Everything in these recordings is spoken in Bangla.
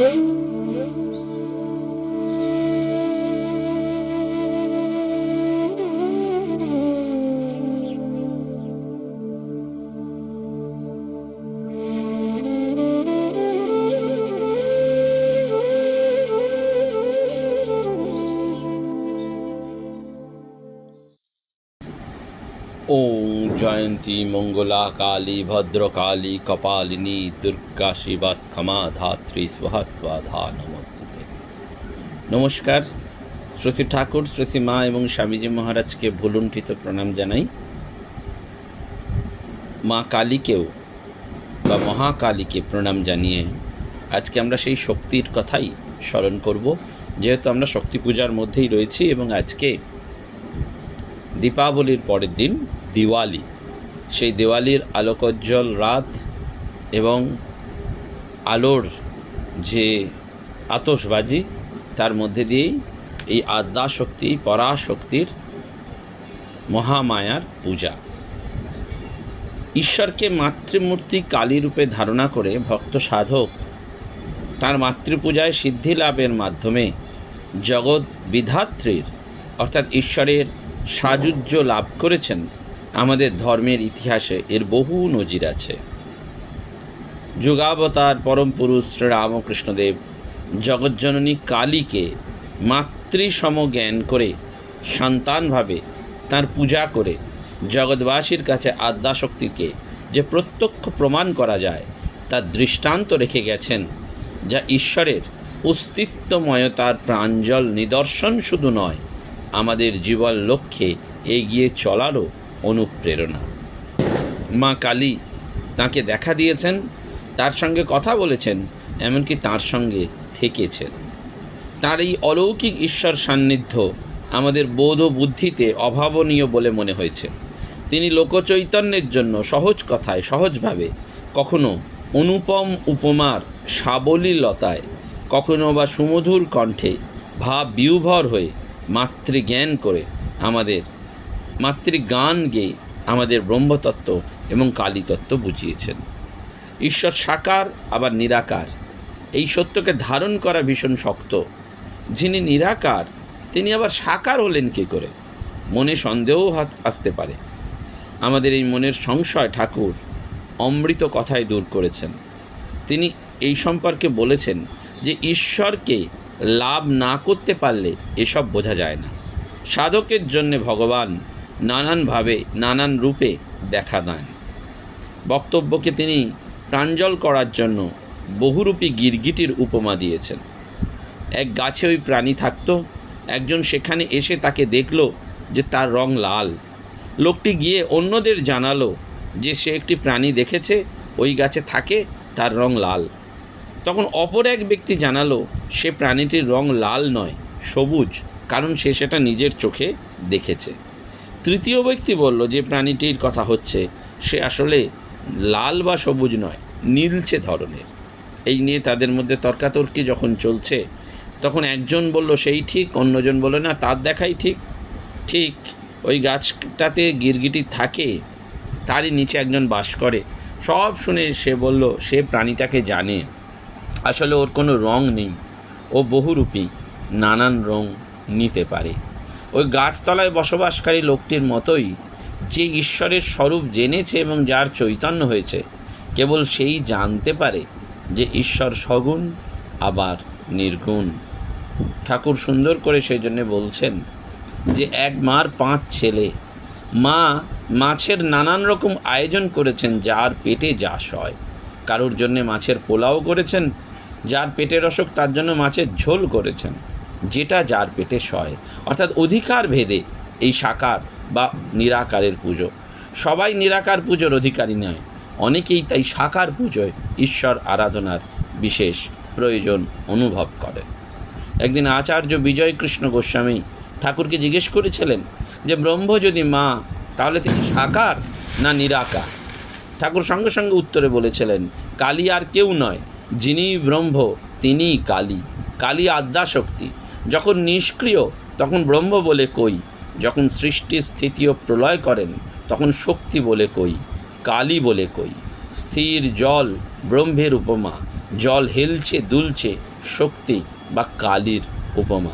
ওং জয়ন্তী মঙ্গলা কালী ভদ্রকালী, কপালিনী, দুর্গা শিবা ক্ষমা, ধাত্রী স্বহা স্বাধা নমস্তুতে। নমস্কার। শ্রী ঠাকুর, শ্রী মা এবং স্বামীজি মহারাজকে ভুলুণ্ঠিত প্রণাম জানাই। মা কালীকেও বা মহাকালীকে প্রণাম জানিয়ে আজকে আমরা সেই শক্তির কথাই স্মরণ করব। যেহেতু আমরা শক্তি পূজার মধ্যেই রয়েছি এবং আজকে দীপাবলির পরের দিন, দিওয়ালি সেই দেওয়ালির আলোকোজ্জ্বল রাত এবং আলোর যে আতসবাজি তার মধ্যে দিয়েই এই আদ্যাশক্তি, পরাশক্তির মহামায়ার পূজা। ঈশ্বরকে মাতৃমূর্তি কালী রূপে ধারণা করে ভক্ত সাধক তার মাতৃপূজায় সিদ্ধি লাভের মাধ্যমে জগৎ বিধাত্রীর, অর্থাৎ ঈশ্বরের সাযুজ্য লাভ করেছেন। আমাদের ধর্মের ইতিহাসে এর বহু নজির আছে। যুগাবতার পরম পুরুষ শ্রীরামকৃষ্ণদেব জগজ্জননী কালীকে মাতৃসম জ্ঞান করে সন্তানভাবে তার পূজা করে জগৎবাসীর কাছে আদ্যাশক্তিকে যে প্রত্যক্ষ প্রমাণ করা যায় তার দৃষ্টান্ত রেখে গেছেন, যা ঈশ্বরের অস্তিত্বময়তার প্রাঞ্জল নিদর্শন শুধু নয়, আমাদের জীবন লক্ষ্যে এগিয়ে চলারও অনুপ্রেরণা। মা কালী তাকে দেখা দিয়েছেন, তার সঙ্গে কথা বলেছেন, এমনকি তার সঙ্গে থেকেছেন। তার এই অলৌকিক ঈশ্বর সান্নিধ্য আমাদের বোধ ও বুদ্ধিতে অভাবনীয় বলে মনে হয়েছে। তিনি লোকচৈতন্যের জন্য সহজ কথায়, সহজভাবে কখনো অনুপম উপমার সাবলীলতায়, কখনো বা সুমধুর কণ্ঠে ভাব বিউভর হয়ে মাতৃজ্ঞান করে আমাদের মাতৃগান গেয়ে আমাদের ব্রহ্মতত্ত্ব এবং কালীতত্ত্ব বুঝিয়েছেন। ঈশ্বর সাকার, আবার নিরাকার। এই সত্যকে ধারণ করা ভীষণ শক্ত। যিনি নিরাকার, তিনি আবার সাকার হলেন কী করে? মনে সন্দেহও আসতে পারে। আমাদের এই মনের সংশয় ঠাকুর অমৃত কথায় দূর করেছেন। তিনি এই সম্পর্কে বলেছেন যে ঈশ্বরকে লাভ না করতে পারলে এসব বোঝা যায় না। সাধকের জন্যে ভগবান নানানভাবে, নানান রূপে দেখা দেন। বক্তব্যকে তিনি প্রাঞ্জল করার জন্য বহুরূপী গিরগিটির উপমা দিয়েছেন। এক গাছে ওই প্রাণী থাকতো, একজন সেখানে এসে তাকে দেখল যে তার রং লাল। লোকটি গিয়ে অন্যদের জানালো যে সে একটি প্রাণী দেখেছে, ওই গাছে থাকে, তার রং লাল। তখন অপর এক ব্যক্তি জানালো, সে প্রাণীটির রং লাল নয়, সবুজ, কারণ সে সেটা নিজের চোখে দেখেছে। তৃতীয় ব্যক্তি বলল, যে প্রাণীটির কথা হচ্ছে, সে আসলে লাল বা সবুজ নয়, নীলচে ধরনের। এই নিয়ে তাদের মধ্যে তর্কাতর্কি যখন চলছে, তখন একজন বলল, সেই ঠিক। অন্যজন বলল, না, তার দেখাই ঠিক। ঠিক ওই গাছটাতে গিরগিটি থাকে, তারই নিচে একজন বাস করে। সব শুনে সে বলল, সে প্রাণীটাকে জানে। আসলে ওর কোনো রং নেই। ও বহুরূপী, নানান রং নিতে পারে। ওই গাছতলায় বসবাসকারী লোকটির মতোই যে ঈশ্বরের স্বরূপ জেনেছে এবং যার চৈতন্য হয়েছে, কেবল সেই জানতে পারে যে ঈশ্বর সগুণ, আবার নির্গুণ। ঠাকুর সুন্দর করে সেই জন্যে বলছেন যে, এক মার পাঁচ ছেলে। মা মাছের নানান রকম আয়োজন করেছেন, যার পেটে যা সয় কারোর জন্যে মাছের পোলাও করেছেন, যার পেটের অসুখ তার জন্য মাছের ঝোল করেছেন। যেটা যার পেটে সয়। অর্থাৎ অধিকার ভেদে এই সাকার বা নিরাকারের পুজো। সবাই নিরাকার পুজোর অধিকারী নয়। অনেকেই তাই সাকার পুজোয় ঈশ্বর আরাধনার বিশেষ প্রয়োজন অনুভব করেন। একদিন আচার্য বিজয় কৃষ্ণ গোস্বামী ঠাকুরকে জিজ্ঞেস করেছিলেন যে, ব্রহ্ম যদি মা, তাহলে তিনি সাকার না নিরাকার? ঠাকুর সঙ্গে সঙ্গে উত্তরে বলেছিলেন, কালী আর কেউ নয়। যিনি ব্রহ্ম, তিনিই কালী। কালী আদ্যাশক্তি। যখন নিষ্ক্রিয়, তখন ব্রহ্ম বলে কই। যখন সৃষ্টি স্থিতি ও প্রলয় করেন, তখন শক্তি বলে কই। কালী বলে কই। স্থির জল ব্রহ্মের উপমা, জল হেলছে দুলছে শক্তি বা কালীর উপমা।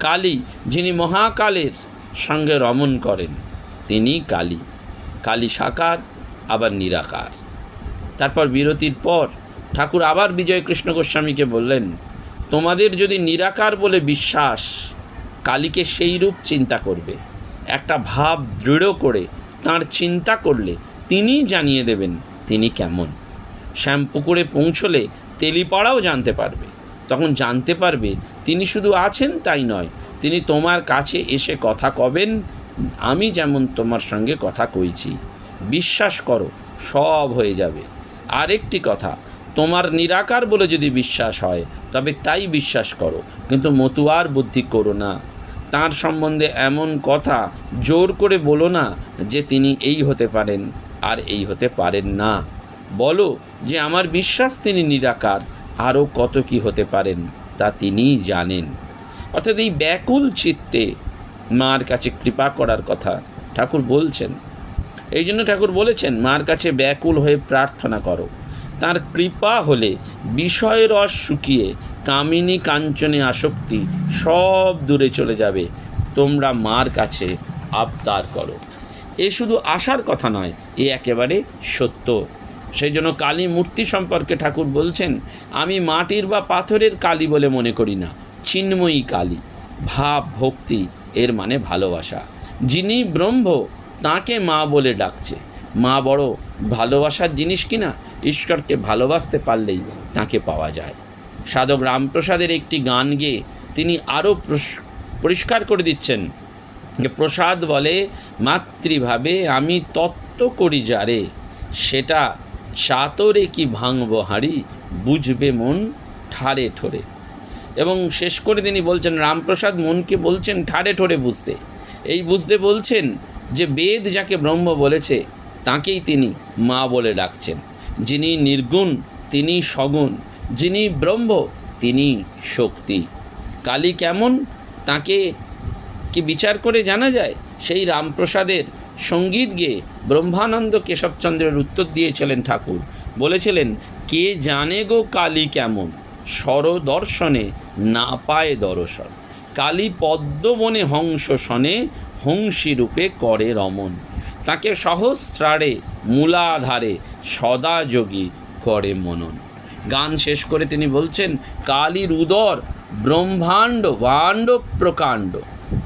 কালী, যিনি মহাকালের সঙ্গে রমণ করেন, তিনি কালী। কালী সাকার, আবার নিরাকার। তারপর বিরতির পর ঠাকুর আবার বিজয় কৃষ্ণ গোস্বামীকে বললেন তোমাদের যদি নিরাকার বলে বিশ্বাস, কালীকে সেই রূপ চিন্তা করবে। একটা ভাব দৃঢ় করে তার চিন্তা করলে তিনিই জানিয়ে দেবেন তিনি কেমন। শ্যামপুকুরে পৌঁছলে তেলিপাড়াও জানতে পারবে। তখন জানতে পারবে তিনি শুধু আছেন তাই নয়, তিনি তোমার কাছে এসে কথা কবেন, আমি যেমন তোমার সঙ্গে কথা কইছি। বিশ্বাস করো, সব হয়ে যাবে। আরেকটি কথা তোমার নিরাকার বলে যদি বিশ্বাস হয়, তবে তাই বিশ্বাস করো। কিন্তু মতুয়ার বুদ্ধি করো না। তার সম্বন্ধে এমন কথা জোর করে বলো না যে তিনি এই হতে পারেন আর এই হতে পারেন না। বলো যে আমার বিশ্বাস তিনি নিরাকার, আরও কত কি হতে পারেন তা তিনিই জানেন। অর্থাৎ এই ব্যাকুল চিত্তে মার কাছে কৃপা করার কথা ঠাকুর বলছেন। এই জন্য ঠাকুর বলেছেন, মার কাছে ব্যাকুল হয়ে প্রার্থনা করো। তার কৃপা হলে বিষয় রস শুকিয়ে কামিনী কাঞ্চনে আসক্তি সব দূরে চলে যাবে। তোমরা মার কাছে আবদার করো। এ শুধু আশার কথা নয়, এ একেবারে সত্য। সেই জন্য কালী মূর্তি সম্পর্কে ঠাকুর বলছেন, আমি মাটির বা পাথরের কালী বলে মনে করি না, চিন্ময়ী কালী। ভাব, ভক্তি, এর মানে ভালোবাসা। যিনি ব্রহ্ম, তাকে মা বলে ডাকছে। মা বড়, ভালোবাসার জিনিস কিনা ঈশ্বরকে ভালোবাসতে পারলেই তাকে পাওয়া যায়। সাধক রামপ্রসাদের একটি গান গেয়ে তিনি আরও পরিষ্কার করে দিচ্ছেন। যে প্রসাদ বলে, মাতৃভাবে আমি তত্ত্ব করি যারে সেটা চাতরে কি ভাঙব হাঁড়ি, বুঝবে মন ঠারে ঠোরে। এবং শেষ করে তিনি বলছেন, রামপ্রসাদ মনকে বলছেন ঠারে ঠোরে বুঝতে। এই বুঝতে বলছেন যে বেদ যাকে ব্রহ্ম বলেছে তাকেই তিনি মা বলে ডাকছেন। যিনি নির্গুণ, তিনি সগুণ, যিনি ব্রহ্ম, তিনি শক্তি। কালী কেমন? তাকে কি বিচার করে জানা যায়? সেই রামপ্রসাদের সংগীত গেয়ে ব্রহ্মানন্দ কেশবচন্দ্রের উত্তর দিয়েছিলেন ঠাকুর। বলেছিলেন, কে জানে গো কালী কেমন? স্বরদর্শনে না পায় দর্শন। কালী পদ্মবনে হংস শনে হংসী রূপে করে রমন। তাকে সহস্রারে মূলাধারে সদা যোগী করে মনন। গান শেষ করে তিনি বলছেন কালীর উদর ব্রহ্মাণ্ড, বাণ্ড প্রকাণ্ড।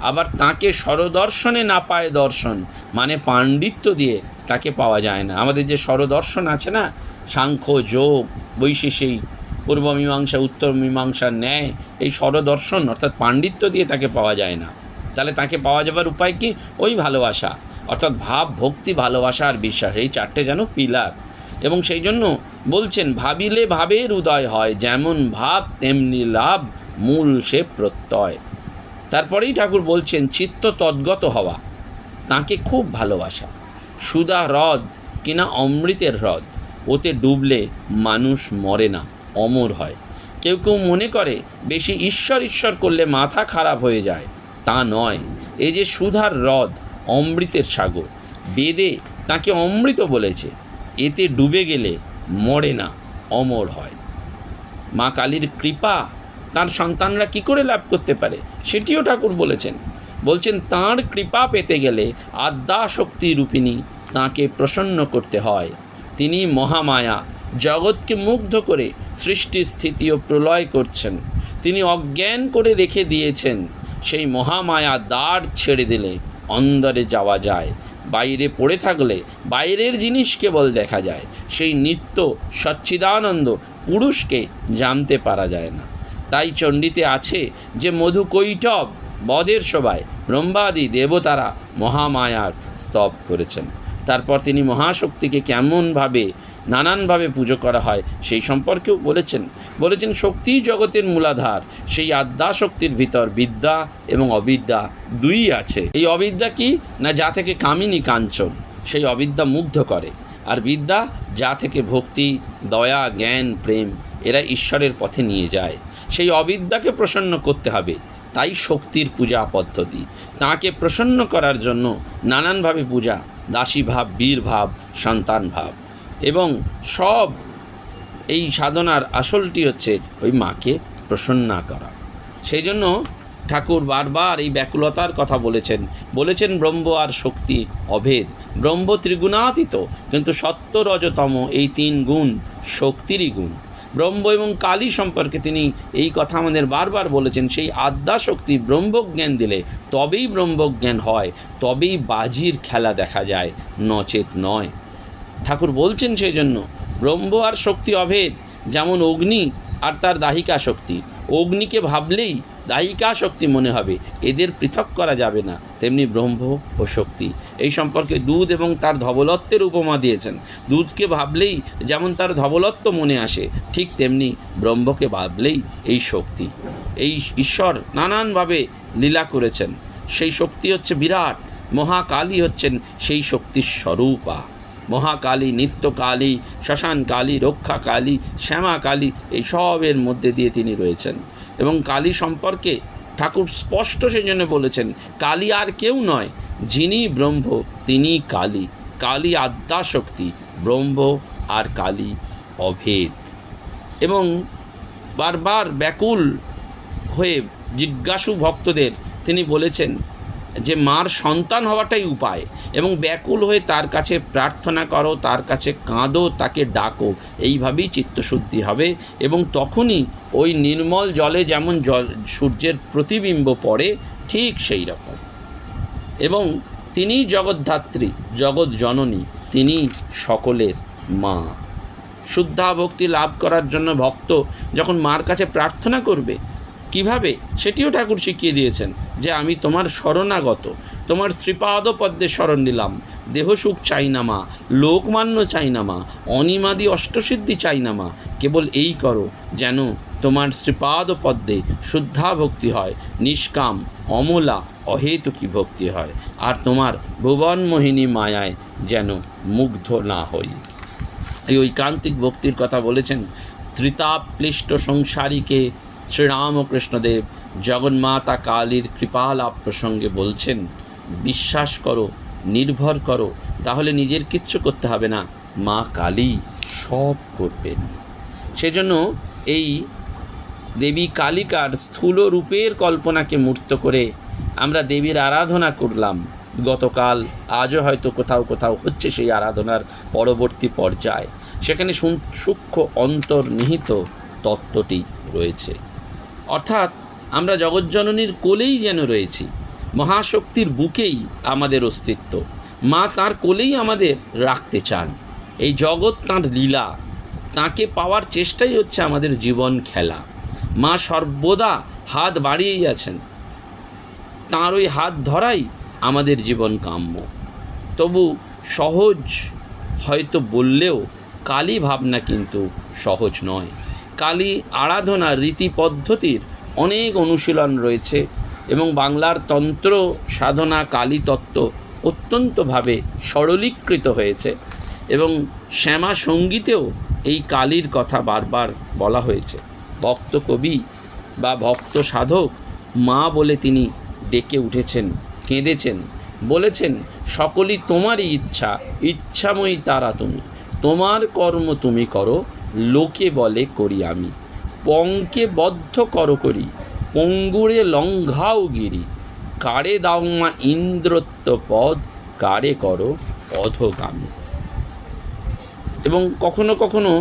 আবার তাকে স্বরদর্শনে না পায় দর্শন মানে পাণ্ডিত্য দিয়ে তাকে পাওয়া যায় না। আমাদের যে স্বরদর্শন আছে না, সাংখ্য, যোগ বৈশেষিক পূর্ব মীমাংসা, উত্তর মীমাংসার ন্যায়, এই স্বরদর্শন অর্থাৎ পাণ্ডিত্য দিয়ে তাকে পাওয়া যায় না। তাহলে তাকে পাওয়া যাবার উপায় কি? ওই ভালোবাসা। অর্থাৎ ভাব, ভক্তি, ভালোবাসা আর বিশ্বাস, এই চারটে যেন পিলার। এবং সেই জন্য বলছেন, ভাবিলে ভাবের উদয় হয়, যেমন ভাব, তেমনি লাভ, মূল সে প্রত্যয়। তারপরেই ঠাকুর বলছেন, চিত্ত তদ্গত হওয়া, তাকে খুব ভালোবাসা। সুদা হ্রদ কিনা অমৃতের হ্রদ, ওতে ডুবলে মানুষ মরে না, অমর হয়। কেউ কেউ মনে করে, বেশি ঈশ্বর ঈশ্বর করলে মাথা খারাপ হয়ে যায়। তা নয় এই যে সুধার হ্রদ অমৃতের সাগর। বেদে তাকে অমৃত বলেছে। এতে ডুবে গেলে মরে না, অমর হয়। মা কালীর কৃপা, তার সন্তানরা কি করে লাভ করতে পারে? সেটিও ঠাকুর বলেছেন। বলছেন, তাঁর কৃপা পেতে গেলে আদ্যা শক্তি রূপিণী তাঁকে প্রসন্ন করতে হয়। তিনি মহামায়া, জগৎকে মুগ্ধ করে সৃষ্টি স্থিতি ও প্রলয় করছেন। তিনি অজ্ঞান করে রেখে দিয়েছেন। সেই মহামায়া দ্বার ছেড়ে দিলে অন্দরে যাওয়া যায়। বাইরে পড়ে থাকলে বাইরের জিনিস কেবল দেখা যায়। সেই নিত্য সচ্চিদানন্দ পুরুষকে জানতে পারা যায় না। তাই চণ্ডীতে আছে যে মধু কৈটব, বদের সবাই ব্রহ্মাদি দেবতারা মহামায়ার স্তব করেছেন। তারপর তিনি মহাশক্তিকে কেমনভাবে নানানভাবে পুজো করা হয়। সেই সম্পর্কেও বলেছেন। বলেছেন শক্তি জগতের মূলাধার। সেই আদ্যা শক্তির ভিতর বিদ্যা এবং অবিদ্যা দুই আছে। এই অবিদ্যা কি? না, যা থেকে কামিনী কাঞ্চন। সেই অবিদ্যা মুগ্ধ করে। আর বিদ্যা, যা থেকে ভক্তি, দয়া, জ্ঞান, প্রেম, এরা ঈশ্বরের পথে নিয়ে যায়। সেই অবিদ্যাকে প্রসন্ন করতে হবে। তাই শক্তির পূজা পদ্ধতি। তাকে প্রসন্ন করার জন্য নানানভাবে পূজা। দাসী ভাব বীর ভাব সন্তান ভাব এবং সব এই সাধনার আসলটি হচ্ছে ওই মাকে প্রসন্না করা। সেই জন্য ঠাকুর বারবার এই ব্যাকুলতার কথা বলেছেন। বলেছেন ব্রহ্ম আর শক্তি অভেদ। ব্রহ্ম ত্রিগুণাতীত, কিন্তু সত্য রজতম এই তিন গুণ শক্তিরই গুণ। ব্রহ্ম এবং কালী সম্পর্কে তিনি এই কথা আমাদের বারবার বলেছেন, সেই আদ্যা শক্তি ব্রহ্মজ্ঞান দিলে তবেই ব্রহ্মজ্ঞান হয়, তবেই বাজির খেলা দেখা যায়, নচেত নয়। ঠাকুর বলছেন সেই জন্য ব্রহ্ম আর শক্তি অভেদ, যেমন অগ্নি আর তার দাহিকা শক্তি। অগ্নিকে ভাবলেই দাহিকা শক্তি মনে হবে, এদের পৃথক করা যাবে না, তেমনি ব্রহ্ম ও শক্তি। এই সম্পর্কে দুধ এবং তার ধবলত্বের উপমা দিয়েছেন। দুধকে ভাবলেই যেমন তার ধবলত্ব মনে আসে, ঠিক তেমনি ব্রহ্মকে ভাবলেই এই শক্তি। এই ঈশ্বর নানানভাবে লীলা করেছেন। সেই শক্তি হচ্ছে বিরাট, মহাকালী হচ্ছেন সেই শক্তির স্বরূপা। মহাকালী, নিত্যকালী শ্মশান কালী রক্ষা কালী শ্যামা কালী এই সবের মধ্যে দিয়ে তিনি রয়েছেন। এবং কালী সম্পর্কে ঠাকুর স্পষ্ট সেজন্য বলেছেন, কালী আর কেউ নয়, যিনি ব্রহ্ম, তিনি কালী। কালী আদ্যা শক্তি ব্রহ্ম আর কালী অভেদ। এবং বারবার ব্যাকুল হয়ে জিজ্ঞাসু ভক্তদের তিনি বলেছেন যে মার সন্তান হওয়াটাই উপায় এবং ব্যাকুল হয়ে তার কাছে প্রার্থনা করো, তার কাছে কাঁদো, তাকে ডাকো। এইভাবেই চিত্তশুদ্ধি হবে এবং তখনই ওই নির্মল জলে যেমন জল, সূর্যের প্রতিবিম্ব পড়ে, ঠিক সেই রকম। এবং তিনি জগদ্ধাত্রী, জগৎ জননী তিনি সকলের মা। শুদ্ধা ভক্তি লাভ করার জন্য ভক্ত যখন মার কাছে প্রার্থনা করবে কীভাবে? সেটিও ঠাকুর শিখিয়ে দিয়েছেন যে আমি তোমার শরণাগত, তোমার শ্রীপাদ পদ্মে শরণ নিলাম। দেহসুখ চাই না মা, লোকমান্য চাই না মা, অনিমাদি অষ্টসিদ্ধি চাই না মা। কেবল এই করো যেন তোমার শ্রীপাদ পদ্মে শুদ্ধা ভক্তি হয়, নিষ্কাম, অমলা, অহেতুকী ভক্তি হয়। আর তোমার ভুবনমোহিনী মায়ায় যেন মুগ্ধ না হই। এই ঐকান্তিক ভক্তির কথা বলেছেন ত্রিতাপ্লিষ্ট সংসারীকে শ্রীরামকৃষ্ণদেব জগন্মাতা কালীর কৃপালাভ প্রসঙ্গে বলছেন, বিশ্বাস করো, নির্ভর করো, তাহলে নিজের কিচ্ছু করতে হবে না, মা কালী সব করবেন। সেজন্য এই দেবী কালিকার স্থূল রূপের কল্পনাকে মূর্ত করে আমরা দেবীর আরাধনা করলাম। গতকাল আজও হয়তো কোথাও কোথাও হচ্ছে সেই আরাধনার পরবর্তী পর্যায়। সেখানে সূক্ষ্ম অন্তর্নিহিত তত্ত্বটি রয়েছে। অর্থাৎ আমরা জগজ্জননীর কোলেই যেন রয়েছি, মহাশক্তির বুকেই আমাদের অস্তিত্ব, মা তার কোলেই আমাদের রাখতে চান। এই জগৎ তাঁর লীলা, তাকে পাওয়ার চেষ্টাই হচ্ছে আমাদের জীবন খেলা। মা সর্বদা হাত বাড়িয়েই আছেন, তাঁর ওই হাত ধরাই আমাদের জীবন কাম্য। তবু সহজ হয়তো বললেও কালী ভাবনা কিন্তু সহজ নয়। কালী আরাধনা রীতি পদ্ধতির অনেক অনুশীলন রয়েছে এবং বাংলার তন্ত্র সাধনা কালী তত্ত্ব অত্যন্তভাবে সরলীকৃত হয়েছে এবং শ্যামা সঙ্গীতেও এই কালীর কথা বারবার বলা হয়েছে। ভক্ত কবি বা ভক্ত সাধক মা বলে তিনি ডেকে উঠেছেন, কেঁদেছেন, বলেছেন, সকলই তোমারই ইচ্ছা, ইচ্ছাময়ী তারা তুমি। তোমার কর্ম তুমি করো লোকে বলে করি আমি। পঙ্কে বদ্ধ কর করি, পঙ্গুরে লঙ্ঘাও গিরি। কারে দাও মা ইন্দ্রত্ব পদ, কারে করো অধগামী এবং কখনো কখনো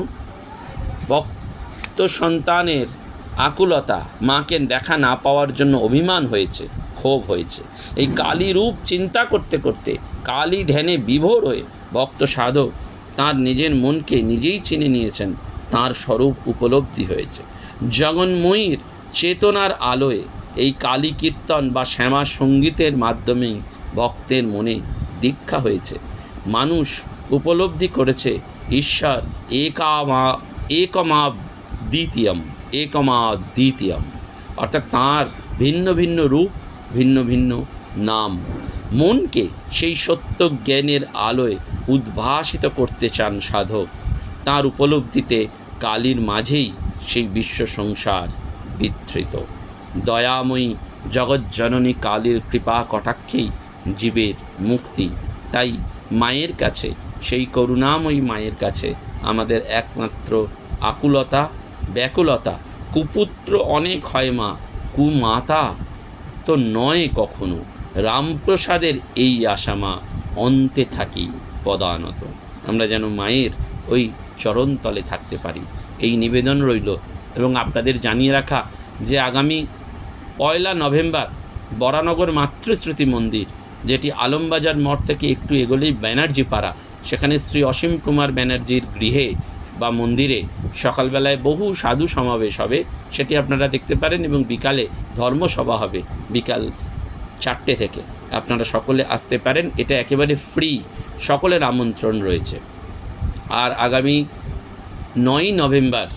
ভক্ত সন্তানের আকুলতা মাকে দেখা না পাওয়ার জন্য অভিমান হয়েছে, ক্ষোভ হয়েছে। এই কালী রূপ চিন্তা করতে করতে কালী ধ্যানে বিভোর হয়ে ভক্ত সাধক তার নিজের মনকে নিজেই চিনে নিয়েছেন, তার স্বরূপ উপলব্ধি হয়েছে। জগন্ময়ীর চেতনার আলোয় এই কালী কীর্তন বা শ্যামা সঙ্গীতের মাধ্যমেই ভক্তের মনে দীক্ষা হয়েছে। মানুষ উপলব্ধি করেছে, ঈশ্বর একামা একমা দ্বিতীয়ম একমা দ্বিতীয়ম অর্থাৎ তাঁর ভিন্ন ভিন্ন রূপ, ভিন্ন ভিন্ন নাম। মনকে সেই সত্য জ্ঞানের আলোয় উদ্ভাসিত করতে চান সাধক। তার উপলব্ধিতে কালীর মাঝেই সেই বিশ্ব সংসার বিধৃত দয়াময়ী জগজ্জননী কালীর কৃপা কটাক্ষেই জীবের মুক্তি। তাই মায়ের কাছে, সেই করুণাময়ী মায়ের কাছে আমাদের একমাত্র আকুলতা, ব্যাকুলতা। কুপুত্র অনেক হয় মা, কুমাতা তো নয় কখনো। রামপ্রসাদের এই আশা মা অন্তে থাকি। পদানত। আমরা যেন মায়ের ওই চরণতলে থাকতে পারি। এই নিবেদন রইল এবং আপনাদের জানিয়ে রাখা যে আগামী পয়লা নভেম্বর বরানগর মাতৃস্মৃতি মন্দির, যেটি আলমবাজার মঠ থেকে একটু এগোলেই ব্যানার্জি পাড়া, সেখানে শ্রী অসীম কুমার ব্যানার্জির গৃহে বা মন্দিরে সকালবেলায় বহু সাধু সমাবেশ হবে, সেটি আপনারা দেখতে পারেন এবং বিকালে ধর্মসভা হবে, বিকাল চারটে থেকে। আপনারা সকলে আসতে পারেন। এটা একেবারে ফ্রি সকলের আমন্ত্রণ রয়েছে। আর আগামী নয়ই নভেম্বর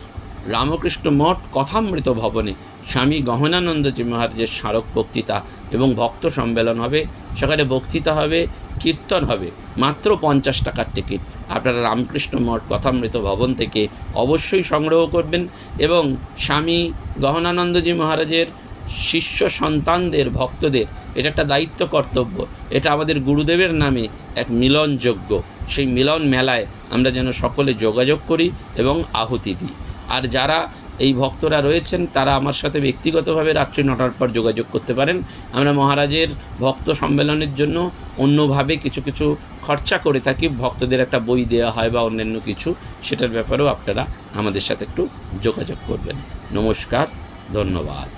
রামকৃষ্ণ মঠ কথামৃত ভবনে স্বামী গহনানন্দজি মহারাজের স্মারক বক্তৃতা এবং ভক্ত সম্মেলন হবে। সেখানে বক্তৃতা হবে, কীর্তন হবে। মাত্র পঞ্চাশ টাকার টিকিট। আপনারা রামকৃষ্ণ মঠ কথামৃত ভবন থেকে অবশ্যই সংগ্রহ করবেন এবং স্বামী গহনানন্দজি মহারাজের শিষ্য সন্তানদের, ভক্তদের এটা একটা দায়িত্ব কর্তব্য। এটা আমাদের গুরুদেবের নামে এক মিলনযোগ্য। সেই মিলন মেলায় আমরা যেন সকলে যোগাযোগ করি এবং আহুতি দিই। আর যারা এই ভক্তরা রয়েছেন, তারা আমার সাথে ব্যক্তিগতভাবে রাত্রি নটার পর যোগাযোগ করতে পারেন। আমরা মহারাজের ভক্ত সম্মেলনের জন্য অন্যভাবে কিছু কিছু খরচা করে থাকি। ভক্তদের একটা বই দেওয়া হয় বা অন্যান্য কিছু, সেটার ব্যাপারেও আপনারা আমাদের সাথে একটু যোগাযোগ করবেন। নমস্কার, ধন্যবাদ।